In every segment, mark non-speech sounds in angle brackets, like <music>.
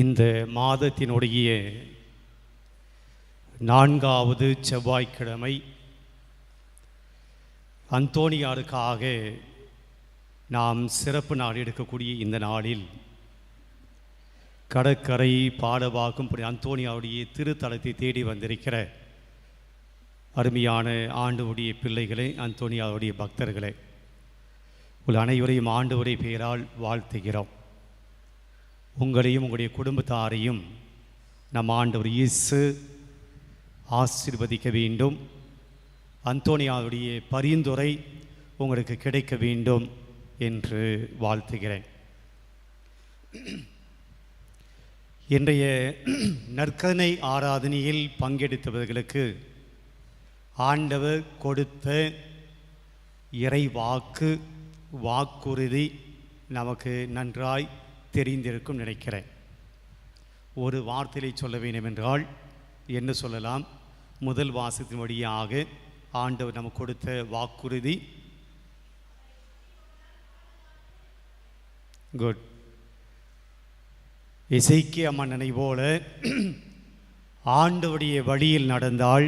இந்த மாதத்தினுடைய நான்காவது செவ்வாய்க்கிழமை அந்தோணியாருக்காக நாம் சிறப்பு நாள் எடுக்கக்கூடிய இந்த நாளில் கடற்கரை பாடவாக்கும் அந்தோணியாவுடைய திருத்தலத்தை தேடி வந்திருக்கிற அருமையான ஆண்டுவுடைய பிள்ளைகளே அந்தோணியாவுடைய பக்தர்களே உள்ள அனைவரையும் ஆண்டவரை பெயரால் வாழ்த்துகிறோம். உங்களையும் உங்களுடைய குடும்பத்தாரையும் நம் ஆண்டவர் இயேசு ஆசீர்வதிக்க வேண்டும். அந்தோனியாவுடைய பரிந்துரை உங்களுக்கு கிடைக்க வேண்டும் என்று வாழ்த்துகிறேன். இன்றைய நற்கனை ஆராதனையில் பங்கெடுத்தவர்களுக்கு ஆண்டவர் கொடுத்த இறை வாக்கு வாக்குறுதி நமக்கு நன்றாய் தெரிந்திருக்கும் நினைக்கிறேன். ஒரு வார்த்தையை சொல்ல வேண்டும் என்றால் என்ன சொல்லலாம்? முதல் வாசத்தின் வழியாக ஆண்டவர் நமக்கு கொடுத்த வாக்குறுதி. குட் இசைக்கிய மன்னனை போல ஆண்டவருடைய வழியில் நடந்தால்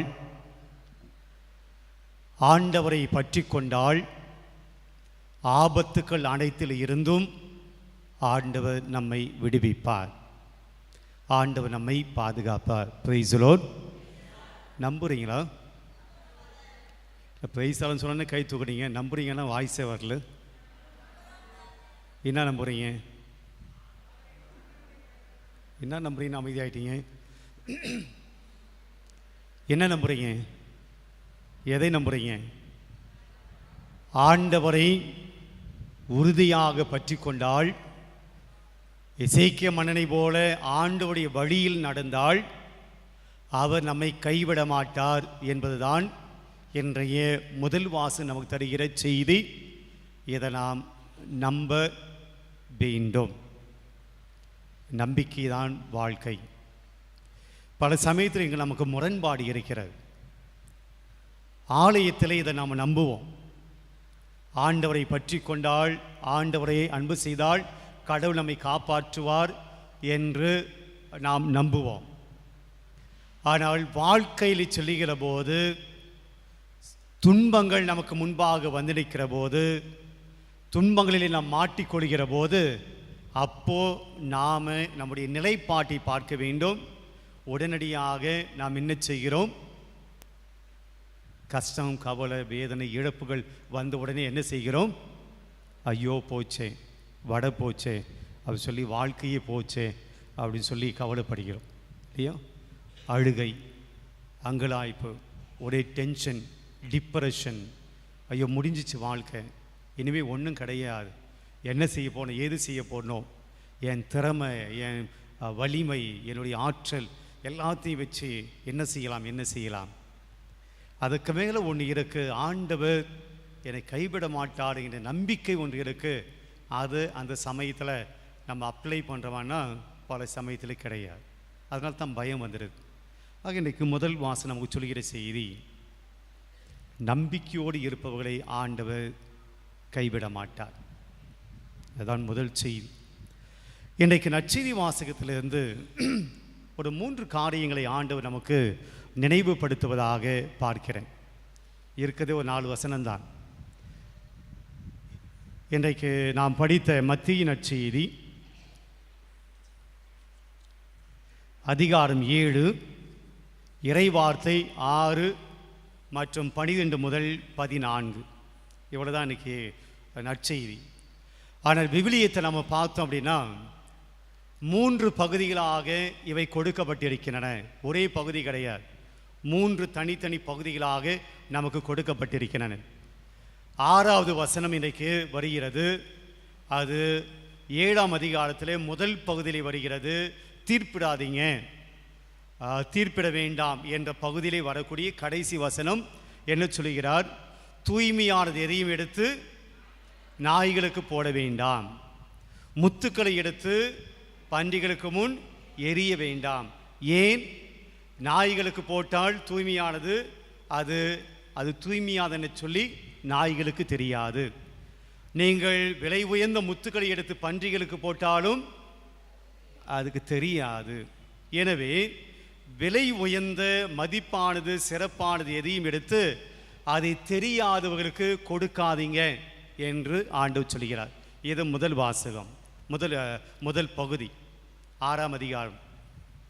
ஆண்டவரை பற்றி கொண்டால் ஆபத்துக்கள் அனைத்தில் இருந்தும் ஆண்டவர் நம்மை விடுவிப்பார். ஆண்டவர் நம்மை பாதுகாப்பார். பிரைஸ்லோன் நம்புறீங்களா? பிரைஸாலன்னு சொன்னோன்னே கை தூக்குறீங்க நம்புறீங்கன்னா வாய்ஸே வரல. என்ன நம்புறீங்க? என்ன நம்புறீங்க அமைதியாயிட்டீங்க? என்ன நம்புறீங்க? எதை நம்புறீங்க? ஆண்டவரை உறுதியாக பற்றி கொண்டால் இசைக்கிய மன்னனை போல ஆண்டவுடைய வழியில் நடந்தால் அவர் நம்மை கைவிட மாட்டார் என்பதுதான் இன்றைய முதல் வாசு நமக்கு தருகிற செய்தி. இதை நாம் நம்ப வேண்டும். நம்பிக்கைதான் வாழ்க்கை. பல சமயத்தில் இங்கே நமக்கு முரண்பாடு இருக்கிறது. ஆலயத்தில் இதை நாம் நம்புவோம். ஆண்டவரை பற்றி கொண்டால் ஆண்டவரை அன்பு செய்தால் கடவுள் நம்மை காப்பாற்றுவார் என்று நாம் நம்புவோம். ஆனால் வாழ்க்கையில் செல்லுகிற போது துன்பங்கள் நமக்கு முன்பாக வந்து நிற்கிற போது துன்பங்களில் நாம் மாட்டிக்கொள்கிற போது அப்போ நாம் நம்முடைய நிலைப்பாட்டை பார்க்க வேண்டும். உடனடியாக நாம் என்ன செய்கிறோம்? கஷ்டம் கவலை வேதனை இழப்புகள் வந்த உடனே என்ன செய்கிறோம்? ஐயோ போச்சே. வடை போச்சே அப்படி சொல்லி வாழ்க்கையே போச்சே அப்படின்னு சொல்லி கவலைப்படுகிறோம். இல்லையா? அழுகை அங்கலாய்ப்பு ஒரே டென்ஷன் டிப்ரெஷன் ஐயோ முடிஞ்சிச்சு வாழ்க்கை. இனிமேல் ஒன்றும் கிடையாது. என்ன செய்ய போனோம் ஏது செய்ய போனோம் என் திறமை என் வலிமை என்னுடைய ஆற்றல் எல்லாத்தையும் வச்சு என்ன செய்யலாம் என்ன செய்யலாம்? அதுக்கு மேலே ஒன்று இருக்குது ஆண்டவர் என்னை கைவிட மாட்டார் என்ற நம்பிக்கை ஒன்று இருக்குது அது அந்த சமயத்தில் நம்ம அப்ளை பண்ணுறோம்னா பல சமயத்தில் கிடையாது. அதனால தான் பயம் வந்துடுது ஆக இன்றைக்கு முதல் வாசம் நமக்கு சொல்கிற செய்தி நம்பிக்கையோடு இருப்பவர்களை ஆண்டவர் கைவிட மாட்டார். அதுதான் முதல் செய்தி. இன்றைக்கு நச்செய்தி வாசகத்திலிருந்து ஒரு மூன்று காரியங்களை ஆண்டவர் நமக்கு நினைவுபடுத்துவதாக பார்க்கிறேன். இருக்கிறதே ஒரு நாலு வசனம்தான். இன்றைக்கு நாம் படித்த மத்திய நற்செய்தி அதிகாரம் ஏழு இறைவார்த்தை ஆறு மற்றும் பனிரெண்டு முதல் பதினான்கு. இவ்வளோ தான் இன்றைக்கி நற்செய்தி. ஆனால் விவிலியத்தை நம்ம பார்த்தோம் அப்படின்னா மூன்று பகுதிகளாக இவை கொடுக்கப்பட்டிருக்கின்றன. ஒரே பகுதி கிடையாது. மூன்று தனித்தனி பகுதிகளாக நமக்கு கொடுக்கப்பட்டிருக்கின்றன. ஆறாவது வசனம் இன்றைக்கு வருகிறது. அது ஏழாம் அதிகாரத்திலே முதல் பகுதியிலே வருகிறது. தீர்ப்பிடாதீங்க. தீர்ப்பிட வேண்டாம் என்ற பகுதியிலே வரக்கூடிய கடைசி வசனம் என்ன சொல்கிறார் தூய்மையானது எதையும் எடுத்து நாய்களுக்கு போட வேண்டாம். முத்துக்களை எடுத்து பன்றிகளுக்கு முன் எரிய வேண்டாம். ஏன்? நாய்களுக்கு போட்டால் தூய்மையானது அது அது தூய்மையாதன்னு சொல்லி நாய்களுக்கு தெரியாது. நீங்கள் விலை உயர்ந்த முத்துக்களை எடுத்து பன்றிகளுக்கு போட்டாலும் அதுக்கு தெரியாது. எனவே விலை உயர்ந்த மதிப்பானது சிறப்பானது எதையும் எடுத்து அதை தெரியாதவர்களுக்கு கொடுக்காதீங்க என்று ஆண்டு சொல்கிறார். இது முதல் வாசகம். முதல் முதல் பகுதி. ஆறாம் அதிகாரம்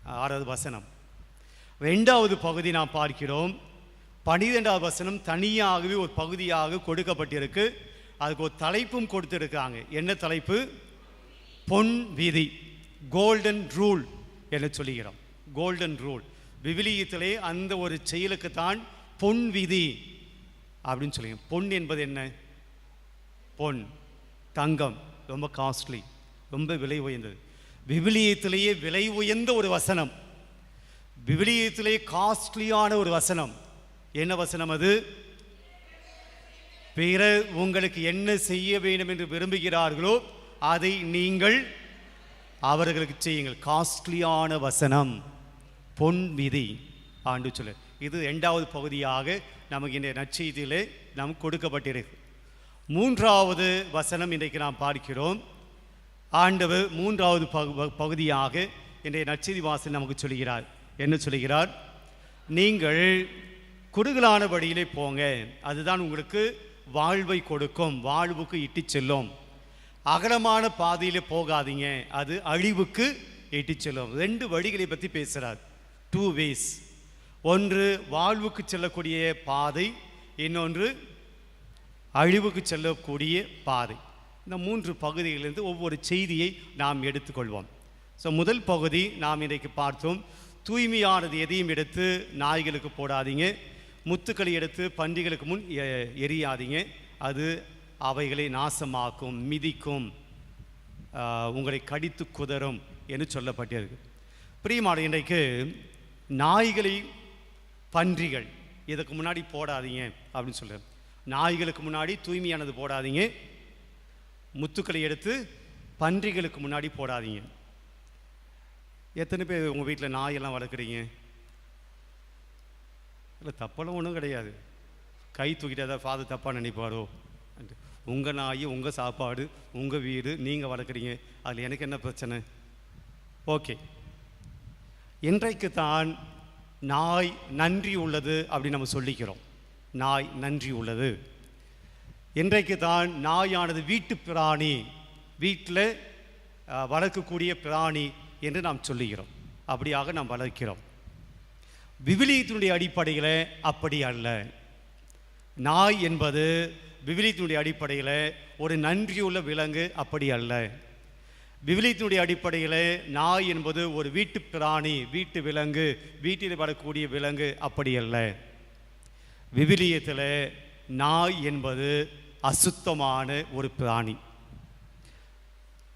ஆறாவது வசனம். ரெண்டாவது பகுதி நாம் பார்க்கிறோம். பனிரெண்டாவது வசனம் தனியாகவே ஒரு பகுதியாக கொடுக்கப்பட்டிருக்கு. அதுக்கு ஒரு தலைப்பும் கொடுத்துருக்காங்க. என்ன தலைப்பு? பொன் விதி. கோல்டன் ரூல் என்று சொல்லுகிறோம். கோல்டன் ரூல் விவிலியத்திலே அந்த ஒரு செயலுக்கு தான் பொன் விதி அப்படின்னு சொல்லுங்க பொன் என்பது என்ன? பொன். தங்கம். ரொம்ப காஸ்ட்லி ரொம்ப விலை உயர்ந்தது. விவிலியத்திலேயே விலை உயர்ந்த ஒரு வசனம். விவிலியத்திலே காஸ்ட்லியான ஒரு வசனம். என்ன வசனம் அது? பிறர் உங்களுக்கு என்ன செய்ய வேண்டும் என்று விரும்புகிறார்களோ அதை நீங்கள் அவர்களுக்கு செய்யுங்கள். காஸ்ட்லியான வசனம். பொன் விதி. ஆண்டு சொல்லு. இது இரண்டாவது பகுதியாக நமக்கு இந்த நற்செய்தியிலே நாம் கொடுக்கப்பட்டிருக்கு. மூன்றாவது வசனம் இன்றைக்கு நாம் பார்க்கிறோம். ஆண்டவர் மூன்றாவது பகு- பகுதியாக இன்றைய நற்செய்தி வாசல் நமக்கு சொல்கிறார். என்ன சொல்கிறார்? நீங்கள் குறுகலான வழியிலே போங்க. அதுதான் உங்களுக்கு வாழ்வை கொடுக்கும். வாழ்வுக்கு இட்டு செல்லும். அகலமான பாதையிலே போகாதீங்க. அது அழிவுக்கு இட்டு செல்லும். ரெண்டு வழிகளை பற்றி பேசுகிறார் டூ வேஸ் ஒன்று வாழ்வுக்கு செல்லக்கூடிய பாதை. இன்னொன்று அழிவுக்கு செல்லக்கூடிய பாதை. இந்த மூன்று பகுதிகளிலிருந்து ஒவ்வொரு செய்தியை நாம் எடுத்துக்கொள்வோம். ஸோ முதல் பகுதி நாம் இன்றைக்கு பார்த்தோம். தூய்மையானது எதையும் எடுத்து நாய்களுக்கு போடாதீங்க. முத்துக்களை எடுத்து பன்றிகளுக்கு முன் எரியாதீங்க அது அவைகளை நாசமாக்கும் மிதிக்கும் உங்களை கடித்து குதறும் என்று சொல்லப்பட்டிருக்கு. பிரியமான இன்றைக்கு நாய்களை பன்றிகள் இதுக்கு முன்னாடி போடாதீங்க அப்படின்னு சொல்கிறேன் நாய்களுக்கு முன்னாடி தூய்மையானது போடாதீங்க. முத்துக்களை எடுத்து பன்றிகளுக்கு முன்னாடி போடாதீங்க. எத்தனை பேர் உங்கள் வீட்டில் நாயெல்லாம் வளர்க்குறீங்க? இல்லை தப்பெல்லாம் ஒன்றும் கிடையாது. கை தூக்கிட்டு ஏதாவது ஃபாதர் தப்பாக நினைப்பாரோ? உங்கள் நாய் உங்கள் சாப்பாடு உங்கள் வீடு நீங்கள் வளர்க்குறீங்க. அதில் எனக்கு என்ன பிரச்சனை? ஓகே. இன்றைக்கு தான் நாய் நன்றி உள்ளது அப்படின்னு நம்ம சொல்லிக்கிறோம். நாய் நன்றி உள்ளது. இன்றைக்கு தான் நாயானது வீட்டு பிராணி வீட்டில் வளர்க்கக்கூடிய பிராணி என்று நாம் சொல்லுகிறோம். அப்படியாக நாம் வளர்க்கிறோம். விவிலியத்தினுடைய அடிப்படையில் அப்படி அல்ல. நாய் என்பது விவிலியத்தினுடைய அடிப்படையில் ஒரு நன்றியுள்ள விலங்கு அப்படி அல்ல. விவிலியத்தினுடைய அடிப்படையில் நாய் என்பது ஒரு வீட்டு பிராணி வீட்டு விலங்கு வீட்டில் வரக்கூடிய விலங்கு அப்படி அல்ல. விவிலியத்தில் நாய் என்பது அசுத்தமான ஒரு பிராணி.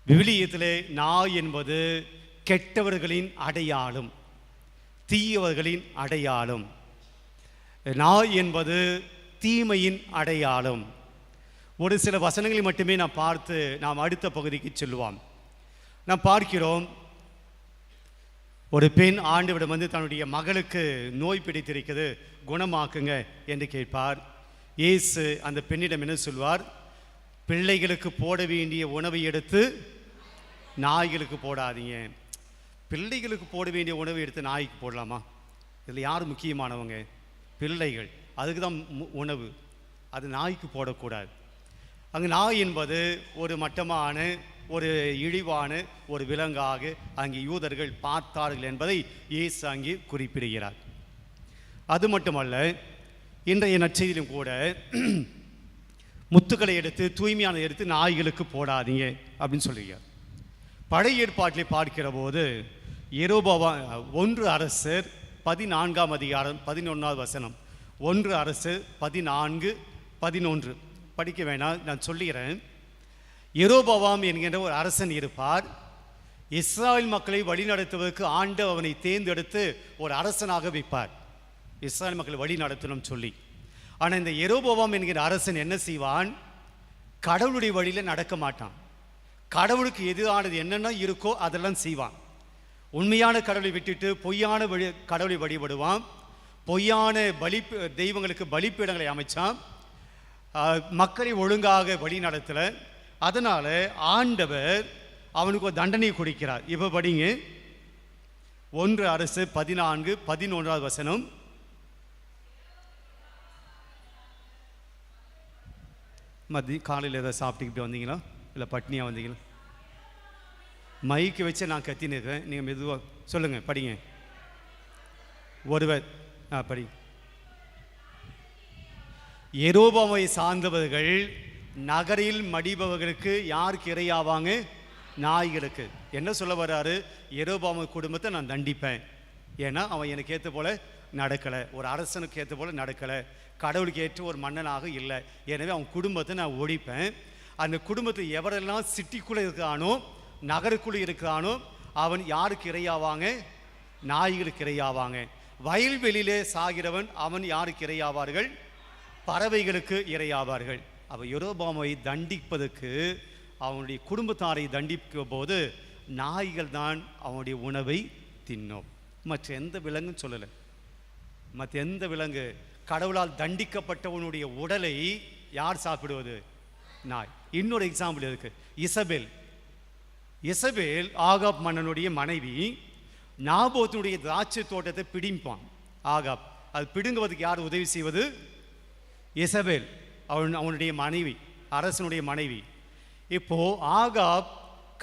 விவிலியத்தில் நாய் என்பது கெட்டவர்களின் அடையாளம். தீயவர்களின் அடையாளம். நாய் என்பது தீமையின் அடையாளம். ஒரு சில வசனங்களை மட்டுமே நாம் பார்த்து நாம் அடுத்த பகுதிக்கு செல்வோம் நாம் பார்க்கிறோம் ஒரு பெண் ஆண்டவிடம் வந்து தன்னுடைய மகளுக்கு நோய் பிடித்திருக்கிறது குணமாக்குங்க என்று கேட்பார். இயேசு அந்த பெண்ணிடம் என்ன சொல்வார்? பிள்ளைகளுக்கு போட வேண்டிய உணவை எடுத்து நாய்களுக்கு போடாதீங்க. பிள்ளைகளுக்கு போட வேண்டிய உணவை எடுத்து நாய்க்கு போடலாமா? இதில் யார் முக்கியமானவங்க? பிள்ளைகள். அதுக்கு தான் மு- உணவு. அது நாய்க்கு போடக்கூடாது. அங்கே நாய் என்பது ஒரு மட்டமான ஒரு இழிவான ஒரு விலங்காக அங்கே யூதர்கள் பார்த்தார்கள் என்பதை இயேசு அங்கே குறிப்பிடுகிறார். அது மட்டுமல்ல இன்றைய நற்செய்தியிலும் கூட <clears throat> முத்துக்களை எடுத்து தூய்மையான எடுத்து நாய்களுக்கு போடாதீங்க அப்படின்னு சொல்லுகிறார். பழைய ஏற்பாட்டில் பார்க்கிற போது எரோபவா ஒன்று அரசர் பதினான்காம் அதிகாரம் பதினொன்றாவது வசனம். ஒன்று அரசு பதினான்கு பதினொன்று. படிக்க வேணாம் நான் சொல்லுகிறேன் எரோபவாம் என்கின்ற ஒரு அரசன் இருப்பார். இஸ்ராயல் மக்களை வழிநடத்துவதற்கு ஆண்டு அவனை தேர்ந்தெடுத்து ஒரு அரசனாக வைப்பார். இஸ்ராயல் மக்களை வழி நடத்தணும் சொல்லி. ஆனால் இந்த எரோபவாம் என்கிற அரசன் என்ன செய்வான்? கடவுளுடைய வழியில் நடக்க மாட்டான். கடவுளுக்கு எதிரானது என்னென்ன இருக்கோ அதெல்லாம் செய்வான். உண்மையான கடவுளை விட்டுட்டு பொய்யான வழி கடவுளை வழிபடுவான். பொய்யான பலி தெய்வங்களுக்கு பலிப்பீடங்களை அமைச்சான். மக்களை ஒழுங்காக வழி நடத்தலை. அதனால் ஆண்டவர் அவனுக்கு ஒரு தண்டனை கொடுக்கிறார். இப்போ படிங்க. ஒன்று அரசு பதினான்கு பதினொன்றாவது வசனம். மதி காலையில் ஏதாவது சாப்பிட்டுக்கிட்டு வந்தீங்களா? இல்லை பட்னியாக வந்தீங்களா? மைக்கு வச்சு நான் கத்தின்னு இருக்கேன் நீங்கள் மெதுவாக சொல்லுங்கள் படிங்க. ஒருவர் ஆ படி. எரோபாவை சார்ந்தவர்கள் நகரில் மடிபவர்களுக்கு யாருக்கு இரையாவாங்க? நாய்களுக்கு. என்ன சொல்ல வர்றாரு? எரோபாம குடும்பத்தை நான் தண்டிப்பேன். ஏன்னா அவன் எனக்கு ஏற்ற போல நடக்கலை. ஒரு அரசனுக்கு ஏற்ற போல நடக்கலை. கடவுளுக்கு ஏற்ற ஒரு மன்னனாக இல்லை. எனவே அவன் குடும்பத்தை நான் ஒழிப்பேன். அந்த குடும்பத்தை எவரெல்லாம் சிட்டிக்குள்ளே இருக்கானோ நகருக்குள்ளே இருக்கிறானோ அவன் யாருக்கு இரையாவாங்க? நாய்களுக்கு இரையாவாங்க. வயல்வெளியிலே சாகிறவன் அவன் யாருக்கு இரையாவார்கள்? பறவைகளுக்கு இரையாவார்கள். அவள் யுரோபாமை தண்டிப்பதற்கு அவனுடைய குடும்பத்தாரை தண்டிக்கும் போது நாய்கள் தான் அவனுடைய உணவை தின்னும். மற்ற எந்த விலங்கும் சொல்லலை. மற்ற எந்த விலங்கு? கடவுளால் தண்டிக்கப்பட்டவனுடைய உடலை யார் சாப்பிடுவது? நாய். இன்னொரு எக்ஸாம்பிள் இருக்குது இசபேல். இசபேல் ஆகாப் மன்னனுடைய மனைவி நாபோத்தினுடைய திராட்சை தோட்டத்தை பிடிப்பான். ஆகாப் அது பிடுங்குவதற்கு யார் உதவி செய்வது? இசபேல் அவன் அவனுடைய மனைவி அரசனுடைய மனைவி. இப்போ ஆகாப்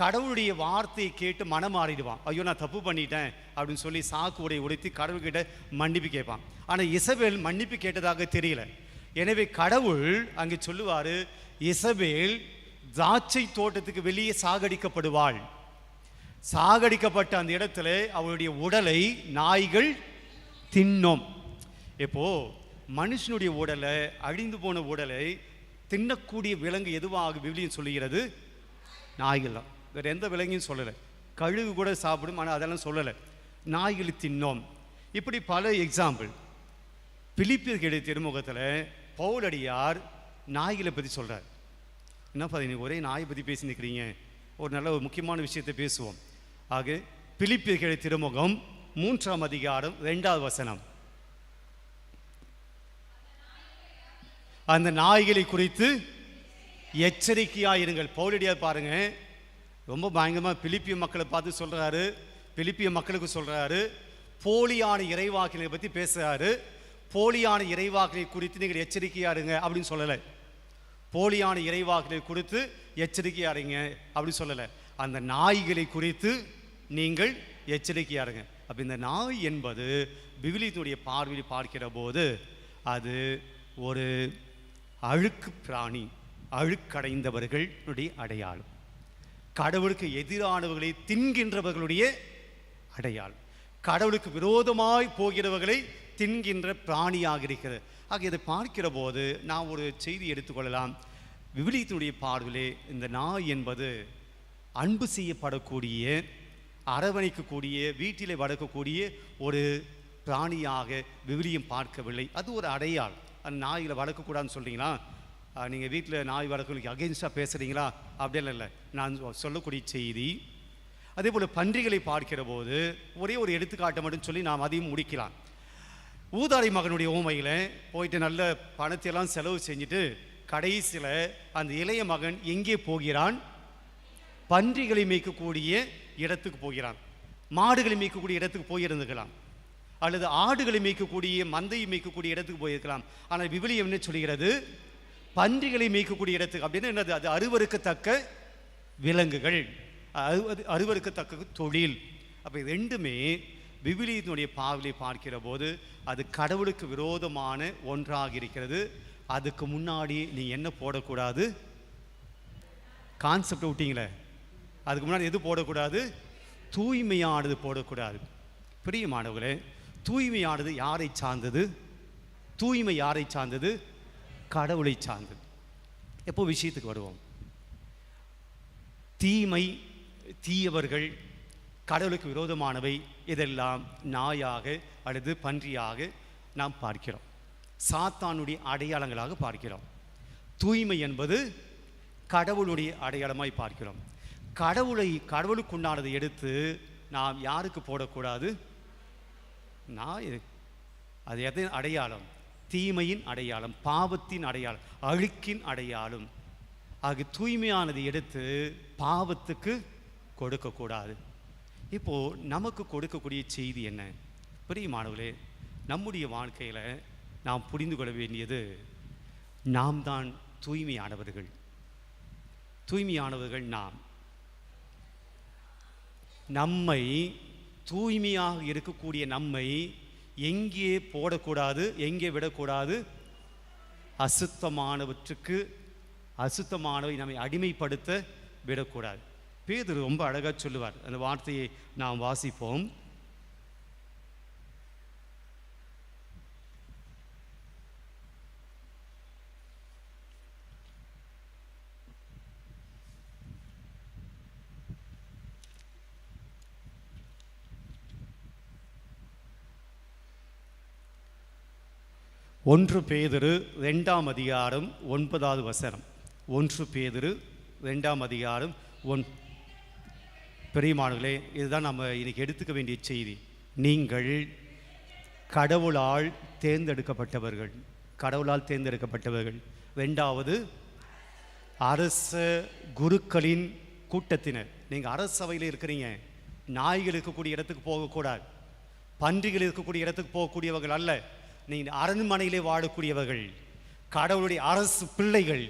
கடவுளுடைய வார்த்தையை கேட்டு மனம் மாறிடுவான். ஐயோ நான் தப்பு பண்ணிட்டேன் அப்படின்னு சொல்லி சாக்கு உடை உடைத்து கடவுள்கிட்ட மன்னிப்பு கேட்பான். ஆனால் இசபேல் மன்னிப்பு கேட்டதாக தெரியல. எனவே கடவுள் அங்கே சொல்லுவார் இசபேல் திராட்சை தோட்டத்துக்கு வெளியே சாகடிக்கப்படுவாள். சாகடிக்கப்பட்ட அந்த இடத்துல அவளுடைய உடலை நாய்கள் தின்னோம். இப்போ மனுஷனுடைய உடலை அழிந்து போன உடலை தின்னக்கூடிய விலங்கு எதுவாக விவிலியம் சொல்லுகிறது? நாய்கள் தான். வேறு எந்த விலங்கையும் சொல்லலை. கழுகு கூட சாப்பிடும் ஆனால் அதெல்லாம் சொல்லலை. நாய்கள் தின்னோம். இப்படி பல எக்ஸாம்பிள் பிலிப்பியர்களுடைய திருமுகத்தில் பவுலடியார் நாய்களை பற்றி சொல்கிறார் என்னப்பா நீங்கள் ஒரே நாயை பற்றி பேசி நிற்கிறீங்க ஒரு நல்ல ஒரு முக்கியமான விஷயத்தை பேசுவோம். ஆக பிலிப்பியர்களை திருமுகம் மூன்றாம் அதிகாரம் ரெண்டாவது வசனம். அந்த நாய்களை குறித்து எச்சரிக்கையாக இருங்கள் பவுலடியார் பாருங்க. ரொம்ப பயங்கரமாக பிலிப்பிய மக்களை பார்த்து சொல்கிறாரு பிலிப்பிய மக்களுக்கு சொல்கிறாரு போலியான இறைவாக்கினை பற்றி பேசுகிறாரு போலியான இறைவாக்கினை குறித்து நீங்கள் எச்சரிக்கையாக இருங்க அப்படின்னு சொல்லலை. போலியான இறைவாக்களை கொடுத்து எச்சரிக்கையாக இருங்க. அப்படின்னு சொல்லலை. அந்த நாய்களை குறித்து நீங்கள் எச்சரிக்கையாக இருங்க. அப்போ இந்த நாய் என்பது விவிலியத்துடைய பார்வையில் பார்க்கிற போது அது ஒரு அழுக்கு பிராணி அழுக்கடைந்தவர்களுடைய அடையாளம். கடவுளுக்கு எதிரானவர்களை தின்கின்றவர்களுடைய அடையாளம். கடவுளுக்கு விரோதமாய் போகிறவர்களை தின்கின்ற பிராணியாக இருக்கிறது. ஆக இதை பார்க்கிற போது நான் ஒரு செய்தி எடுத்துக்கொள்ளலாம். விவிலியத்தினுடைய பார்வையிலே இந்த நாய் என்பது அன்பு செய்யப்படக்கூடிய அரவணைக்கக்கூடிய வீட்டிலே வளர்க்கக்கூடிய ஒரு பிராணியாக விவிலியம் பார்க்கவில்லை. அது ஒரு அடையாள். அந்த நாய்களை வளர்க்கக்கூடாதுன்னு சொல்கிறீங்களா நீங்கள் வீட்டில் நாய் வளர்க்கறதுக்கு அகெயின்ஸ்டாக பேசுகிறீங்களா அப்படியெல்லாம் இல்லை. நான் சொல்லக்கூடிய செய்தி அதே போல் பன்றிகளை பார்க்கிற போது ஒரே ஒரு எடுத்துக்காட்டை மட்டும் சொல்லி நாம் அதையும் முடிக்கலாம். ஊதாரி மகனுடைய ஊமையில் போயிட்டு நல்ல பணத்தை எல்லாம் செலவு செஞ்சுட்டு கடைசியில் அந்த இளைய மகன் எங்கே போகிறான்? பன்றிகளை மேய்க்கக்கூடிய இடத்துக்கு போகிறான். மாடுகளை மேய்க்கக்கூடிய இடத்துக்கு போயிருந்துக்கலாம். அல்லது ஆடுகளை மேய்க்கக்கூடிய மந்தையை மேய்க்கக்கூடிய இடத்துக்கு போயிருக்கலாம். ஆனால் விவிலியம் என்ன சொல்கிறது? பன்றிகளை மேய்க்கக்கூடிய இடத்துக்கு. அப்படின்னு என்னது? அது அருவருக்கத்தக்க விலங்குகள். அரு- அது அருவருக்கத்தக்க தொழில். அப்போ ரெண்டுமே விவிலியத்தினுடைய பார்வையை பார்க்கிற போது அது கடவுளுக்கு விரோதமான ஒன்றாக இருக்கிறது அதுக்கு முன்னாடி நீ என்ன போடக்கூடாது. கான்செப்ட் விட்டீங்களே. அதுக்கு முன்னாடி எது போடக்கூடாது? தூய்மையானது போடக்கூடாது. பிரியமானவர்களே தூய்மையானது யாரை சார்ந்தது? தூய்மை யாரை சார்ந்தது? கடவுளை சார்ந்தது. எப்போ விஷயத்துக்கு வருவோம்? தீமை தீயவர்கள் கடவுளுக்கு விரோதமானவை இதெல்லாம் நாயாக அல்லது பன்றியாக நாம் பார்க்கிறோம். சாத்தானுடைய அடையாளங்களாக பார்க்கிறோம். தூய்மை என்பது கடவுளுடைய அடையாளமாய் பார்க்கிறோம். கடவுளை கடவுளுக்குண்டானதை எடுத்து நாம் யாருக்கு போடக்கூடாது? நான் அது எதன் அடையாளம்? தீமையின் அடையாளம் பாவத்தின் அடையாளம் அழுக்கின் அடையாளம். ஆக தூய்மையானதை எடுத்து பாவத்துக்கு கொடுக்கக்கூடாது. இப்போது நமக்கு கொடுக்கக்கூடிய செய்தி என்ன? பிரியமானவர்களே நம்முடைய வாழ்க்கையில் நாம் புரிந்து கொள்ள வேண்டியது நாம் தான் தூய்மையானவர்கள். தூய்மையானவர்கள் நாம். நம்மை தூய்மையாக இருக்கக்கூடிய நம்மை எங்கே போடக்கூடாது எங்கே விடக்கூடாது? அசுத்தமானவற்றுக்கு அசுத்தமானவை நம்மை அடிமைப்படுத்த விடக்கூடாது. பேதுரு ரொம்ப அழகாக சொல்லுவார். அந்த வார்த்தையை நாம் வாசிப்போம். ஒன்று பேதுரு ரெண்டாம் அதிகாரம் ஒன்பதாவது வசனம். ஒன்று பேதிரு ரெண்டாம் அதிகாரம் ஒன் பெரியமானங்களே இதுதான் நம்ம இன்றைக்கி எடுத்துக்க வேண்டிய செய்தி. நீங்கள் கடவுளால் தேர்ந்தெடுக்கப்பட்டவர்கள். கடவுளால் தேர்ந்தெடுக்கப்பட்டவர்கள். ரெண்டாவது அரச குருக்களின் கூட்டத்தினர். நீங்கள் அரசவையில் இருக்கிறீங்க. நாய்கள் இருக்கக்கூடிய இடத்துக்கு போகக்கூடாது. பன்றிகள் இருக்கக்கூடிய இடத்துக்கு போகக்கூடியவர்கள் அல்ல. நீங்கள் அரண்மனையிலே வாழக்கூடியவர்கள். கடவுளுடைய அரசு பிள்ளைகள்.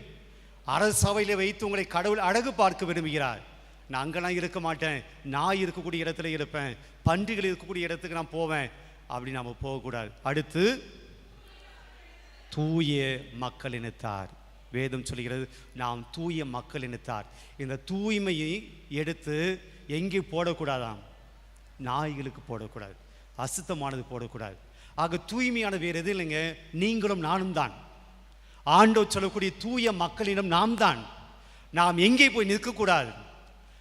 அரசவையில் வைத்து உங்களை கடவுள் அழகு பார்க்க விரும்புகிறார். நான் அங்கெல்லாம் இருக்க மாட்டேன். நான் இருக்கக்கூடிய இடத்துல இருப்பேன். பன்றிகள் இருக்கக்கூடிய இடத்துக்கு நான் போவேன். அப்படி நாம் போகக்கூடாது. அடுத்து தூய மக்கள் இனத்தார் வேதம் சொல்கிறது நாம் தூய மக்கள் இனத்தார் இந்த தூய்மையை எடுத்து எங்கே போடக்கூடாதாம்? நாய்களுக்கு போடக்கூடாது. அசுத்தமானது போடக்கூடாது. ஆக தூய்மையான வேறு எது இல்லைங்க? நீங்களும் நானும் தான். ஆண்டோ சொல்லக்கூடிய தூய மக்களிடம் நாம் தான். நாம் எங்கே போய் நிற்கக்கூடாது?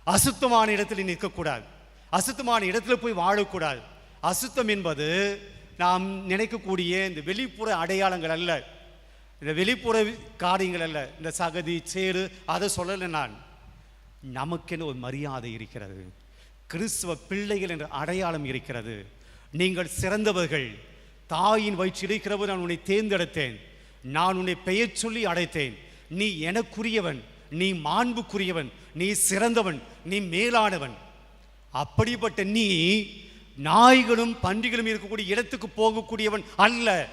அசுத்தமான இடத்தில் நிற்கக்கூடாது. அசுத்தமான இடத்துல போய் வாழக்கூடாது. அசுத்தம் என்பது நாம் நினைக்கக்கூடிய இந்த வெளிப்புற அடையாளங்கள் அல்ல. இந்த வெளிப்புற காரியங்கள் அல்ல. இந்த சகதி சேரு அதை சொல்லலை நான். நமக்கென ஒரு மரியாதை இருக்கிறது. கிறிஸ்துவ பிள்ளைகள் என்ற அடையாளம் இருக்கிறது. நீங்கள் சிறந்தவர்கள். தாயின் வயிற்றில் இருக்கிறவர் நான் உன்னை தேர்ந்தெடுத்தேன். நான் உன்னை பெயர் சொல்லி அடைத்தேன் நீ எனக்குரியவன். நீ மாண்புக்குரியவன் நீ சிறந்தவன் நீ மேலானவன். அப்படிப்பட்ட நீ நாய்களும் பன்றிகளும் இருக்கக்கூடிய இடத்துக்கு போகக்கூடியவன் அல்ல.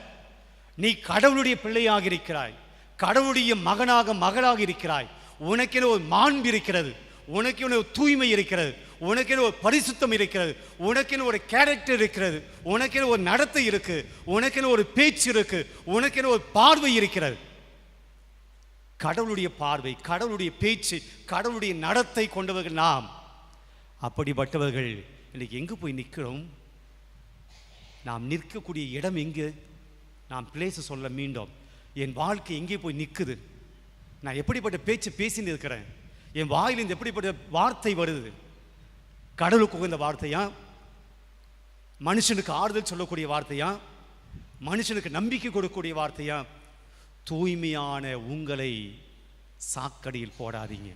நீ கடவுளுடைய பிள்ளையாக இருக்கிறாய். கடவுளுடைய மகனாக மகளாக இருக்கிறாய். உனக்கென ஒரு மாண்பு இருக்கிறது. உனக்கென ஒரு தூய்மை இருக்கிறது. உனக்கென ஒரு பரிசுத்தம் இருக்கிறது. உனக்கென ஒரு கேரக்டர் இருக்கிறது. உனக்கென ஒரு நடத்தை இருக்கு. உனக்கென ஒரு பேச்சு இருக்கு. உனக்கென ஒரு பார்வை இருக்கிறது. கடவுளுடைய பார்வை கடவுளுடைய பேச்சு கடவுளுடைய நடத்தை கொண்டவர்கள் நாம். அப்படிப்பட்டவர்கள் இன்னைக்கு எங்கே போய் நிற்கிறோம்? நாம் நிற்கக்கூடிய இடம் எங்கு? நாம் பிளேஸை சொல்ல மீண்டும். என் வாழ்க்கை எங்கே போய் நிற்குது? நான் எப்படிப்பட்ட பேச்சு பேசின்னு இருக்கிறேன்? என் வாயிலிருந்து எப்படிப்பட்ட வார்த்தை வருது? கடவுளுக்கு உகந்த வார்த்தையா? மனுஷனுக்கு ஆறுதல் சொல்லக்கூடிய வார்த்தையா? மனுஷனுக்கு நம்பிக்கை கொடுக்கக்கூடிய வார்த்தையா? தூய்மையான உங்களை சாக்கடியில் போடாதீங்க.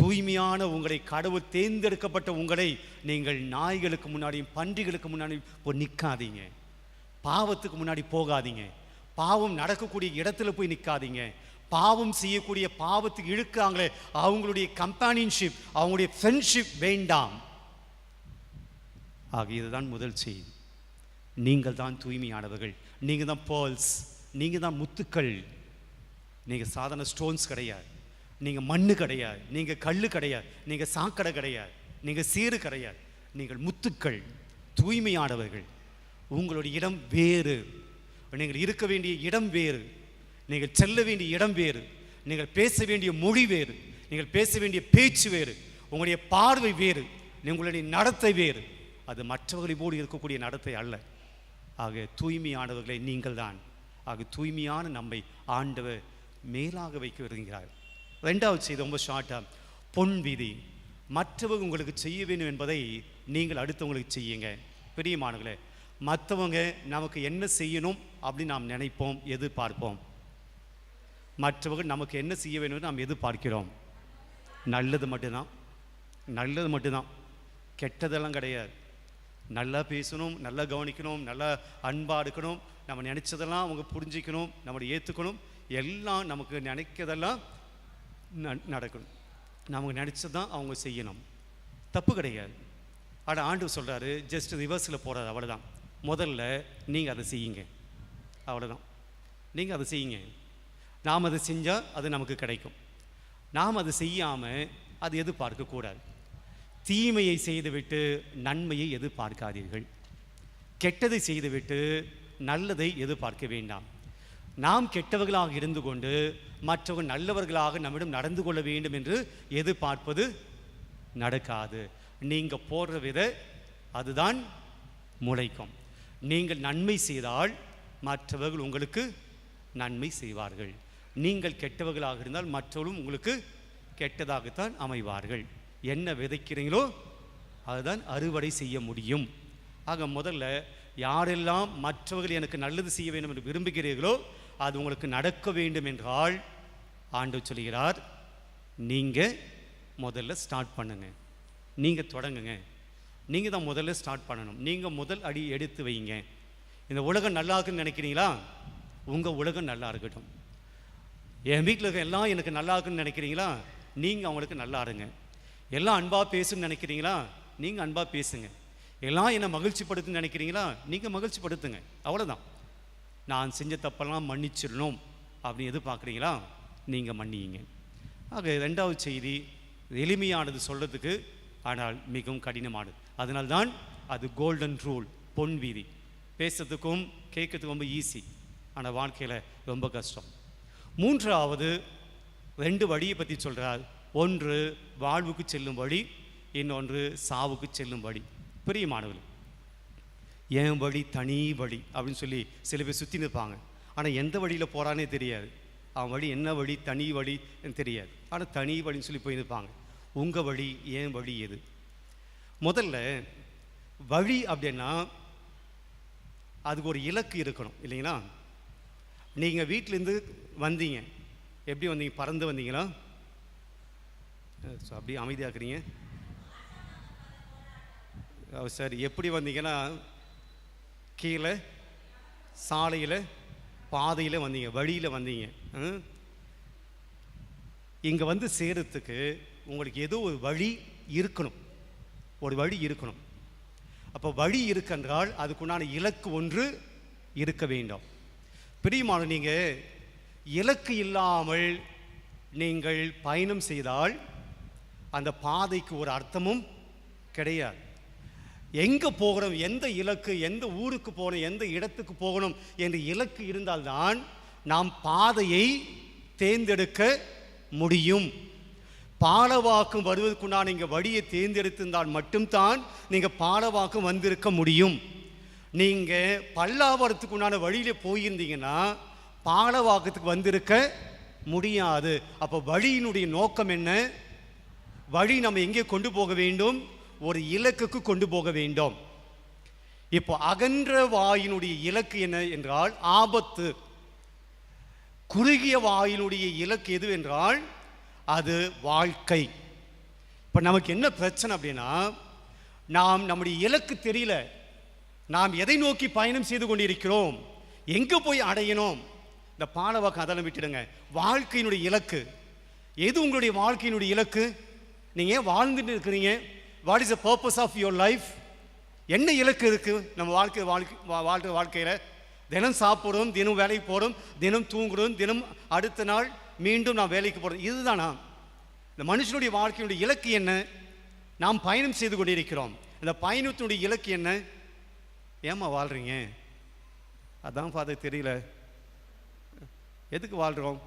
தூய்மையான உங்களை கடவுள் தேர்ந்தெடுக்கப்பட்ட உங்களை நீங்கள் நாய்களுக்கு முன்னாடியும் பன்றிகளுக்கு முன்னாடியும் போய் நிற்காதீங்க பாவத்துக்கு முன்னாடி போகாதீங்க. பாவம் நடக்கக்கூடிய இடத்துல போய் நிற்காதீங்க பாவம் செய்யக்கூடிய பாவத்துக்கு இழுக்காங்களே அவங்களுடைய கம்பானியன்ஷிப் அவங்களுடைய ஃப்ரெண்ட்ஷிப் வேண்டாம். ஆக இதுதான் முதல் செய்தி. நீங்கள் தான் தூய்மையானவர்கள். நீங்கள் தான் பேர்ல்ஸ் நீங்கள் தான் முத்துக்கள். நீங்கள் சாதாரண ஸ்டோன்ஸ் கிடையாது. நீங்கள் மண்ணு கிடையாது. நீங்கள் கல் கிடையாது. நீங்கள் சாக்கடை கிடையாது. நீங்கள் சீறு கிடையாது. நீங்கள் முத்துக்கள் தூய்மையானவர்கள். உங்களுடைய இடம் வேறு. நீங்கள் இருக்க வேண்டிய இடம் வேறு. நீங்கள் செல்ல வேண்டிய இடம் வேறு. நீங்கள் பேச வேண்டிய மொழி வேறு. நீங்கள் பேச வேண்டிய பேச்சு வேறு. உங்களுடைய பார்வை வேறு. உங்களுடைய நடத்தை வேறு. அது மற்றவர்களை போடு இருக்கக்கூடிய நடத்தை அல்ல. ஆக தூய்மையானவர்களை நீங்கள் தான் ஆக. தூய்மையான நம்மை ஆண்டவர் மேலாக வைக்க விரும்புகிறார். ரெண்டாவது செய்தி ரொம்ப ஷார்ட்டாக பொன் விதி. மற்றவங்க உங்களுக்கு செய்ய வேணும் என்பதை நீங்கள் அடுத்தவங்களுக்கு செய்யுங்க. பெரியமானங்களே மற்றவங்க நமக்கு என்ன செய்யணும் அப்படின்னு நாம் நினைப்போம் எதிர்பார்ப்போம். மற்றவங்க நமக்கு என்ன செய்ய வேணும்னு நாம் எதிர்பார்க்கிறோம். நல்லது மட்டும்தான். நல்லது மட்டும்தான். கெட்டதெல்லாம் கிடையாது. நல்லா பேசணும் நல்லா கவனிக்கணும் நல்லா அன்பாக இருக்கணும் நம்ம நினச்சதெல்லாம் அவங்க புரிஞ்சிக்கணும் நம்மளை ஏற்றுக்கணும் எல்லாம் நமக்கு நினைக்கிறதெல்லாம் ந- நடக்கணும். நமக்கு நினச்சது தான் அவங்க செய்யணும். தப்பு கிடையாது. ஆனால் ஆண்டு சொல்கிறாரு ஜஸ்ட் ரிவர்ஸில் போகிறாரு அவ்வளோதான் முதல்ல நீங்கள் அதை செய்யுங்க. அவ்வளோதான் நீங்கள் அதை செய்யுங்க. நாம் அதை செஞ்சால் அது நமக்கு கிடைக்கும். நாம் அதை செய்யாமல் அது எதிர்பார்க்கக்கூடாது. தீமையை செய்துவிட்டு நன்மையை எதிர்பார்க்காதீர்கள். கெட்டதை செய்துவிட்டு நல்லதை எதிர்பார்க்க வேண்டாம். நாம் கெட்டவர்களாக இருந்து கொண்டு மற்றவர்கள் நல்லவர்களாக நம்மிடம் நடந்து கொள்ள வேண்டும் என்று எதிர்பார்ப்பது நடக்காது. நீங்கள் போடுற வித அதுதான் முளைக்கும். நீங்கள் நன்மை செய்தால் மற்றவர்கள் உங்களுக்கு நன்மை செய்வார்கள். நீங்கள் கெட்டவர்களாக இருந்தால் மற்றவர்களும் உங்களுக்கு கெட்டதாகத்தான் அமைவார்கள். என்ன விதைக்கிறீங்களோ அதுதான் அறுவடை செய்ய முடியும். ஆக முதல்ல யாரெல்லாம் மற்றவர்கள் எனக்கு நல்லது செய்ய வேண்டும் என்று விரும்புகிறீர்களோ அது உங்களுக்கு நடக்க வேண்டும் என்றால் ஆண்டு சொல்கிறார் நீங்கள் முதல்ல ஸ்டார்ட் பண்ணுங்க. நீங்கள் தொடங்குங்க. நீங்கள் தான் முதல்ல ஸ்டார்ட் பண்ணணும். நீங்கள் முதல் அடி எடுத்து வைங்க. இந்த உலகம் நல்லா இருக்குன்னு நினைக்கிறீங்களா? உங்கள் உலகம் நல்லா இருக்கட்டும். என் வீட்டில் இருக்க எல்லாம் எனக்கு நல்லா இருக்குன்னு நினைக்கிறீங்களா? நீங்கள் அவங்களுக்கு நல்லா இருங்க. எல்லாம் அன்பாக பேசுன்னு நினைக்கிறீங்களா? நீங்கள் அன்பாக பேசுங்க. எல்லாம் என்னை மகிழ்ச்சிப்படுத்துன்னு நினைக்கிறீங்களா? நீங்கள் மகிழ்ச்சிப்படுத்துங்க. அவ்வளோதான் நான் செஞ்ச தப்பெல்லாம் மன்னிச்சிடணும் அப்படின்னு எதிர்பார்க்குறீங்களா? நீங்கள் மன்னியுங்க ஆக ரெண்டாவது செய்தி எளிமையானது சொல்கிறதுக்கு ஆனால் மிகவும் கடினமானது. அதனால்தான் அது கோல்டன் ரூல் பொன் வீதி. பேசுறதுக்கும் கேட்கறதுக்கும் ரொம்ப ஈஸி ஆனால் வாழ்க்கையில் ரொம்ப கஷ்டம். மூன்றாவது ரெண்டு வழியை பற்றி சொல்கிறார் ஒன்று வாழ்வுக்கு செல்லும் வழி இன்னொன்று சாவுக்கு செல்லும் வழி பிரியமானவர்கள் என் வழி தனி வழி அப்படின்னு சொல்லி சில பேர் சுற்றி நிற்பாங்க. ஆனால் எந்த வழியில் போகிறானே தெரியாது. அவன் வழி என்ன வழி தனி வழி தெரியாது. ஆனால் தனி வழின்னு சொல்லி போய் நிற்பாங்க. உங்கள் வழி ஏன் வழி எது? முதல்ல வழி அப்படின்னா அதுக்கு ஒரு இலக்கு இருக்கணும் இல்லைங்களா? நீங்கள் வீட்டிலேருந்து வந்தீங்க. எப்படி வந்தீங்க? பறந்து வந்தீங்களா? ஸோ அப்படியே அமைதியாக்குறீங்க. Oh, சார் சரி எப்படி வந்தீங்கன்னா கீழே சாலையில் பாதையில் வந்தீங்க வழியில் வந்தீங்க. இங்கே வந்து சேரத்துக்கு உங்களுக்கு ஏதோ ஒரு வழி இருக்கணும். ஒரு வழி இருக்கணும். அப்போ வழி இருக்கென்றால் அதுக்குண்டான இலக்கு ஒன்று இருக்க வேண்டும். பிரியமான நீங்கள் இலக்கு இல்லாமல் நீங்கள் பயணம் செய்தால் அந்த பாதைக்கு ஒரு அர்த்தமும் கிடையாது. எங்கே போகிறோம் எந்த இலக்கு எந்த ஊருக்கு போகணும் எந்த இடத்துக்கு போகணும் என்ற இலக்கு இருந்தால்தான் நாம் பாதையை தேர்ந்தெடுக்க முடியும். பாலவாக்கம் வருவதற்குண்டான நீங்கள் வழியை தேர்ந்தெடுத்திருந்தால் மட்டும்தான் நீங்கள் பாலவாக்கம் வந்திருக்க முடியும். நீங்கள் பல்லாவரத்துக்குண்டான வழியில் போயிருந்தீங்கன்னா பாலவாக்கத்துக்கு வந்திருக்க முடியாது. அப்போ வழியினுடைய நோக்கம் என்ன? வழி நம்ம எங்கே கொண்டு போக வேண்டும்? ஒரு இலக்குக்கு கொண்டு போக வேண்டும். இப்போ அகன்ற வாயினுடைய இலக்கு என்ன என்றால் ஆபத்து. குறுகிய வாயினுடைய இலக்கு எது என்றால் அது வாழ்க்கை. இப்போ நமக்கு என்ன பிரச்சனை அப்படின்னா நாம் நம்முடைய இலக்கு தெரியல. நாம் எதை நோக்கி பயணம் செய்து கொண்டிருக்கிறோம்? எங்கே போய் அடையணும்? இந்த பாலவாக்கம் அதெல்லாம் விட்டுடுங்க. வாழ்க்கையினுடைய இலக்கு. எது உங்களுடைய வாழ்க்கையினுடைய இலக்கு? நீங்கள் ஏன் வாழ்ந்துட்டு இருக்கிறீங்க? What is the purpose of your life என்ன இலக்கு இருக்குது நம்ம வாழ்க்கை வாழ்க்கை வா- வாழ்க்கையில்? தினம் சாப்பிட்றோம் தினம் வேலைக்கு போகிறோம் தினம் தூங்குறோம் தினம் அடுத்த நாள் மீண்டும் நான் வேலைக்கு போகிறோம் இதுதானா? இந்த மனுஷனுடைய வாழ்க்கையினுடைய இலக்கு என்ன? நாம் பயணம் செய்து கொண்டிருக்கிறோம். இந்த பயணத்தினுடைய இலக்கு என்ன? ஏம்மா வாழ்கிறீங்க அதான் ஃபாதர் தெரியல. எதுக்கு வாழ்கிறோம்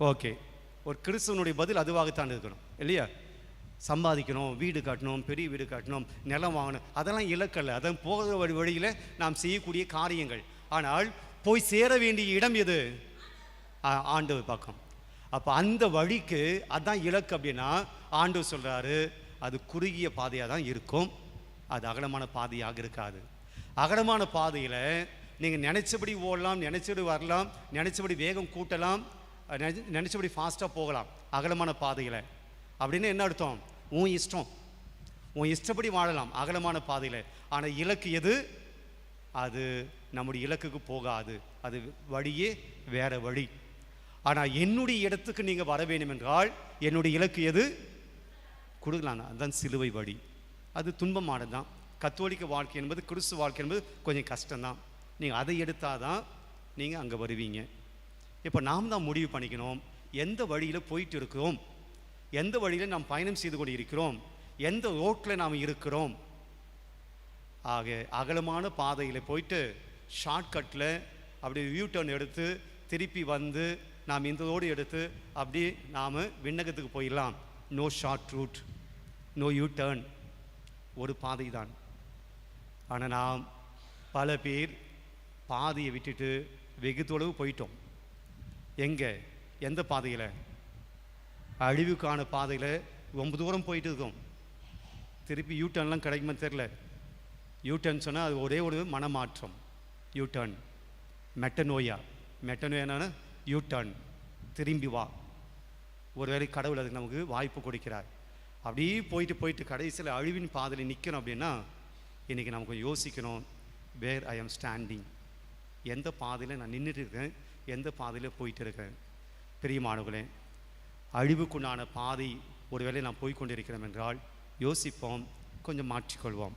ஓகே. ஒரு கிறிஸ்தவனுடைய பதில் அதுவாகத்தான் இருக்கணும் இல்லையா? சம்பாதிக்கணும் வீடு கட்டணும் பெரிய வீடு கட்டணும் நிலம் வாங்கணும் அதெல்லாம் இலக்கல்ல. அதன் போகிற வழி வழியில் நாம் செய்யக்கூடிய காரியங்கள். ஆனால் போய் சேர வேண்டிய இடம் எது? ஆண்டவர் பக்கம். அப்போ அந்த வழிக்கு அதான் இலக்கு அப்படின்னா ஆண்டவர் சொல்கிறாரு அது குறுகிய பாதையாக தான் இருக்கும். அது அகலமான பாதையாக இருக்காது. அகலமான பாதையில் நீங்கள் நினச்சபடி ஓடலாம் நினச்சபடி வரலாம் நினச்சபடி வேகம் கூட்டலாம் நினச்சபடி ஃபாஸ்ட்டாக போகலாம். அகலமான பாதையில். அப்படின்னு என்ன அர்த்தம்? உன் இஷ்டம். உன் இஷ்டப்படி வாழலாம் அகலமான பாதையில். ஆனால் இலக்கு எது? அது நம்முடைய இலக்குக்கு போகாது. அது வழியே வேற வழி. ஆனால் என்னுடைய இடத்துக்கு நீங்கள் வர வேண்டும் என்றால் என்னுடைய இலக்கு எது? கொடுக்கலாம் அதுதான் சிலுவை வழி. அது துன்பமானது தான் கத்தோலிக்க வாழ்க்கை என்பது கிறிஸ்து வாழ்க்கை என்பது கொஞ்சம் கஷ்டம்தான். நீங்கள் அதை எடுத்தால் தான் நீங்கள் அங்கே வருவீங்க. இப்போ நாம் தான் முடிவு பண்ணிக்கணும். எந்த வழியில் போயிட்டு இருக்கிறோம்? எந்த வழியில் நாம் பயணம் செய்து கொண்டு இருக்கிறோம் எந்த ரோட்டில் நாம் இருக்கிறோம்? ஆக அகலமான பாதையில் போயிட்டு ஷார்ட்கட்டில் அப்படி யூ டர்ன் எடுத்து திருப்பி வந்து நாம் இந்த ரோடு எடுத்து அப்படி நாம் விண்ணகத்துக்கு போயிடலாம். No short route no U turn ஒரு பாதை தான் ஆனால் நாம் பல பேர் பாதையை விட்டுட்டு வெகு தொலைவு போயிட்டோம். எங்கே? எந்த பாதையில்? அழிவுக்கான பாதையில் ரொம்ப தூரம் போயிட்டு இருக்கோம். திருப்பி யூ டர்ன்லாம் கிடைக்குமா தெரில யூ டர்ன் சொன்னால் அது ஒரே ஒரு மனமாற்றம். யூ டர்ன் மெட்டனோயா என்னன்னா யூ டர்ன் திரும்பி வா. ஒருவேளை கடவுள் அதுக்கு நமக்கு வாய்ப்பு கொடுக்கிறார். அப்படியே போயிட்டு போயிட்டு கடைசியில் அழிவின் பாதையில் நிற்கணும் அப்படின்னா இன்றைக்கி நமக்கு யோசிக்கணும். வேர் ஐ ஆம் ஸ்டாண்டிங் எந்த பாதையில் நான் நின்றுட்டு இருக்கேன்? எந்த பாதையில் போயிட்டு இருக்கேன் பிரியமானவர்களே அழிவுக்குண்டான பாதை ஒருவேளை நான் போய்கொண்டிருக்கிறோம் என்றால் யோசிப்போம் கொஞ்சம் மாற்றிக்கொள்வோம்.